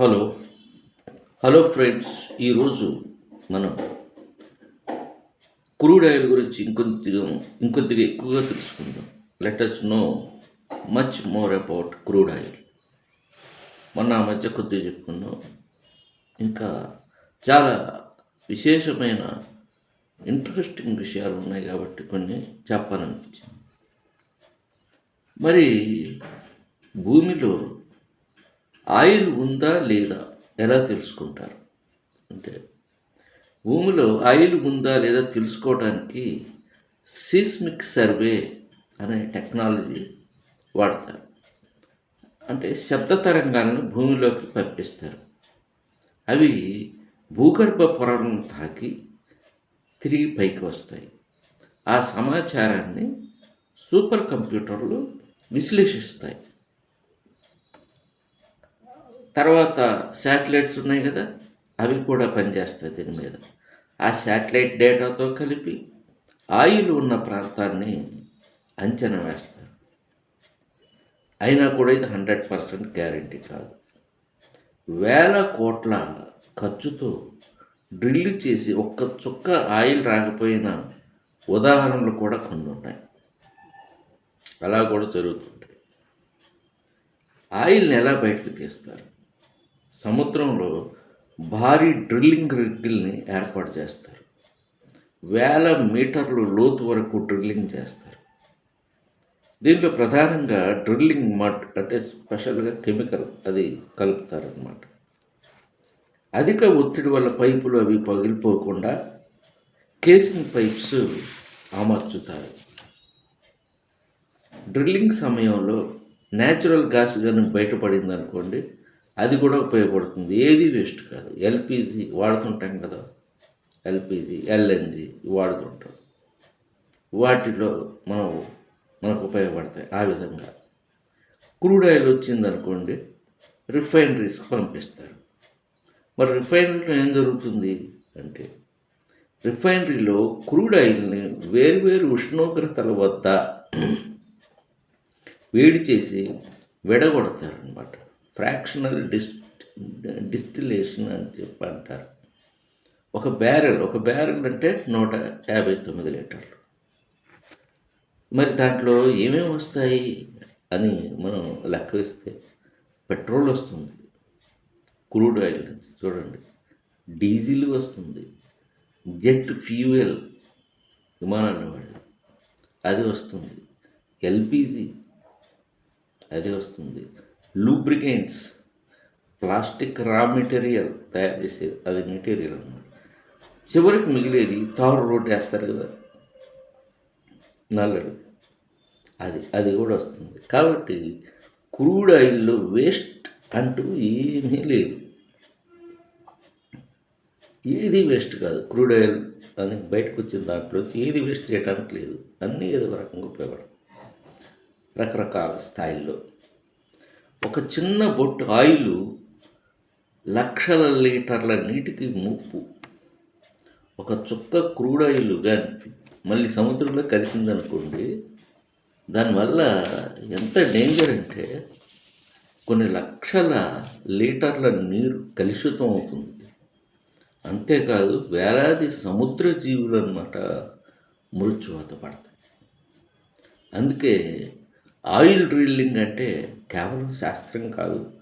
Hello. Hello friends ఈరోజు మనం crude oil గురించి ఇంకొద్దిగా ఇంకొద్దిగా ఎక్కువగా తెలుసుకుందాం. Let us know much more about crude oil మొన్న ఆ మధ్య కొద్దిగా చెప్పుకున్నాం. ఇంకా చాలా విశేషమైన ఇంట్రెస్టింగ్ విషయాలు ఉన్నాయి కాబట్టి కొన్ని చెప్పాలనిపించింది. మరి భూమిలో ఆయిల్ ఉందా లేదా ఎలా తెలుసుకుంటారు? అంటే భూమిలో ఆయిల్ ఉందా లేదా తెలుసుకోవడానికి సీస్మిక్ సర్వే అనే టెక్నాలజీ వాడతారు. అంటే శబ్ద తరంగాలను భూమిలోకి పంపిస్తారు. అవి భూగర్భ పొరలను తాకి తిరిగి పైకి వస్తాయి. ఆ సమాచారాన్ని సూపర్ కంప్యూటర్లు విశ్లేషిస్తాయి. తర్వాత శాటిలైట్స్ ఉన్నాయి కదా అవి కూడా పనిచేస్తాయి దీని మీద. ఆ శాటిలైట్ డేటాతో కలిపి ఆయిల్ ఉన్న ప్రాంతాన్ని అంచనా వేస్తారు. అయినా కూడా ఇది హండ్రెడ్ పర్సెంట్ గ్యారంటీ కాదు. వేల కోట్ల ఖర్చుతో డ్రిల్ చేసి ఒక్క చుక్క ఆయిల్ రాకపోయిన ఉదాహరణలు కూడా కొన్ని ఉన్నాయి. అలా కూడా జరుగుతుంటాయి. ఆయిల్ని ఎలా బయటకు తీస్తారు? సముద్రంలో భారీ డ్రిల్లింగ్ రిగ్గిల్ని ఏర్పాటు చేస్తారు. వేల మీటర్లు లోతు వరకు డ్రిల్లింగ్ చేస్తారు. దీంట్లో ప్రధానంగా డ్రిల్లింగ్ మట్ అంటే స్పెషల్గా కెమికల్ అది కలుపుతారనమాట అధిక ఒత్తిడి వల్ల పైపులు అవి పగిలిపోకుండా కేసింగ్ పైప్స్ అమర్చుతారు డ్రిల్లింగ్ సమయంలో న్యాచురల్ గ్యాస్ కానీ బయటపడింది అనుకోండి అది కూడా ఉపయోగపడుతుంది. ఏది వేస్ట్ కాదు. ఎల్పిజి వాడుతుంటాం కదా. ఎల్పిజి ఎల్ఎన్జి వాడుతుంటాం. వాటిలో మనం మనకు ఉపయోగపడతాయి ఆ విధంగా. క్రూడ్ ఆయిల్ వచ్చిందనుకోండి రిఫైనరీస్కి పంపిస్తారు. మరి రిఫైనరీలో ఏం జరుగుతుంది అంటే రిఫైనరీలో క్రూడ్ ఆయిల్ని వేరువేరు ఉష్ణోగ్రతల వద్ద వేడి చేసి విడగొడతారనమాట ఫ్రాక్షనల్ డిస్ట్ డిస్టిలేషన్ అని చెప్పి అంటారు. ఒక బ్యారెల్ ఒక బ్యారెల్ అంటే నూట యాభై తొమ్మిది లీటర్లు. మరి దాంట్లో ఏమేమి వస్తాయి అని మనం లెక్క వేస్తే పెట్రోల్ వస్తుంది క్రూడ్ ఆయిల్ నుంచి చూడండి డీజిల్ వస్తుంది జెట్ ఫ్యూయల్ విమానాల్లో వాడేది అది వస్తుంది ఎల్పిజి అది వస్తుంది లూబ్రికెంట్స్ ప్లాస్టిక్ రా మెటీరియల్ తయారు చేసేది అది మెటీరియల్ అన్నమాట. చివరికి మిగిలేది తారు రోడ్డు వేస్తారు కదా. నల్లడు అది అది కూడా వస్తుంది. కాబట్టి క్రూడ్ ఆయిల్లో వేస్ట్ అంటూ ఏమీ లేదు. ఏది వేస్ట్ కాదు. క్రూడ్ ఆయిల్ అని బయటకు వచ్చిన దాంట్లో ఏది వేస్ట్ చేయడానికి లేదు. అన్నీ ఏదో ఒక రకంగా ఉపయోగపడదు రకరకాల స్థాయిల్లో. ఒక చిన్న బొట్టు ఆయిల్ లక్షల లీటర్ల నీటికి ముప్పు ఒక చుక్క క్రూడ్ ఆయిల్ కానీ మళ్ళీ సముద్రంలో కలిసిందనుకోండి దానివల్ల ఎంత డేంజర్ అంటే కొన్ని లక్షల లీటర్ల నీరు కలుషితం అవుతుంది. అంతేకాదు వేలాది సముద్ర జీవులు అన్నమాట మృత్యువాత పడతాయి. అందుకే ఆయిల్ డ్రిల్లింగ్ అంటే కేవలం శాస్త్రం కాదు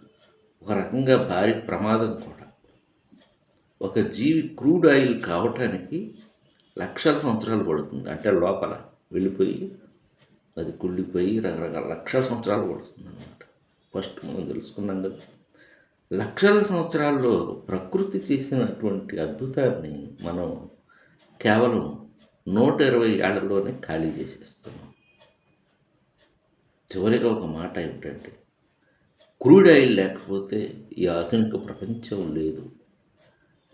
ఒక రకంగా భారీ ప్రమాదం కూడా. ఒక జీవి క్రూడ్ ఆయిల్ కావటానికి లక్షల సంవత్సరాలు పడుతుంది. అంటే లోపల వెళ్ళిపోయి అది కుళ్ళిపోయి రకరకాల లక్షల సంవత్సరాలు పడుతుంది అనమాట ఫస్ట్ మనం తెలుసుకున్నాం కదా. లక్షల సంవత్సరాల్లో ప్రకృతి చేసినటువంటి అద్భుతాన్ని మనం కేవలం నూట ఇరవై ఏళ్ళలోనే ఖాళీ చేసేస్తున్నాం. చివరిగా ఒక మాట ఏమిటంటే క్రూడ్ ఆయిల్ లేకపోతే ఈ ఆధునిక ప్రపంచం లేదు.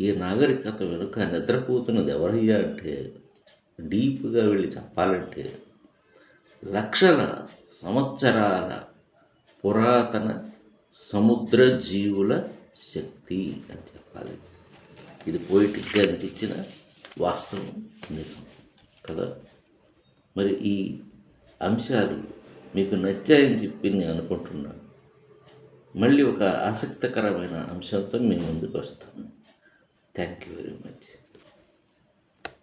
ఈ నాగరికత వెనుక నిద్రపోతున్నది ఎవరయ్యా అంటే డీప్గా వెళ్ళి చెప్పాలంటే లక్షల సంవత్సరాల పురాతన సముద్ర జీవుల శక్తి అని చెప్పాలి. ఇది పోయిటిక్గా అనిపించిన వాస్తవం నిజం కదా? మరి ఈ అంశాలు మీకు నచ్చాయని చెప్పి నేను అనుకుంటున్నాను. మళ్ళీ ఒక ఆసక్తికరమైన అంశంతో మేము ముందుకు వస్తాను. Thank you very much